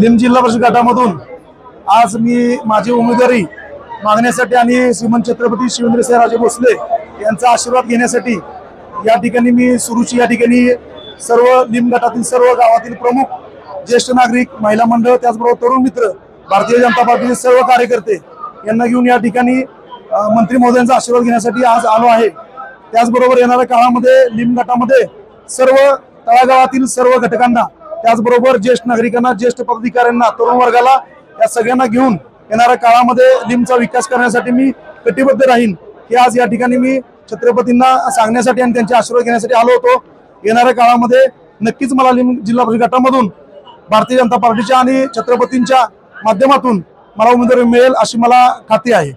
निम जिल्हा परिषद गटामधून आज मी माझी उमेदवारी मागण्यासाठी आणि श्रीमंत छत्रपती शिवेंद्रसिंहराजे भोसले यांचा आशीर्वाद घेण्यासाठी या ठिकाणी मी सुरुची या ठिकाणी सर्व निमगटातील सर्व गावातील प्रमुख ज्येष्ठ नागरिक महिला मंडळ त्याचबरोबर तरुण मित्र भारतीय जनता पार्टीचे सर्व कार्यकर्ते यांना घेऊन या ठिकाणी मंत्री महोदयांचा आशीर्वाद घेण्यासाठी आज आलो आहे. त्याचबरोबर येणाऱ्या काळामध्ये निमगटामध्ये सर्व तळागाळातील सर्व घटकांना त्याचबरोबर ज्येष्ठ नागरिकांना ज्येष्ठ पदाधिकाऱ्यांना तरुण वर्गाला या सगळ्यांना घेऊन येणाऱ्या काळामध्ये लिमचा विकास करण्यासाठी मी कटिबद्ध राहीन. हे आज या ठिकाणी मी छत्रपतींना सांगण्यासाठी आणि त्यांचे आशीर्वाद घेण्यासाठी आलो होतो. येणाऱ्या काळामध्ये नक्कीच मला लिम जिल्हा परिषद गटामधून भारतीय जनता पार्टीच्या आणि छत्रपतींच्या माध्यमातून मला उमेदवारी मिळेल अशी मला खात्री आहे.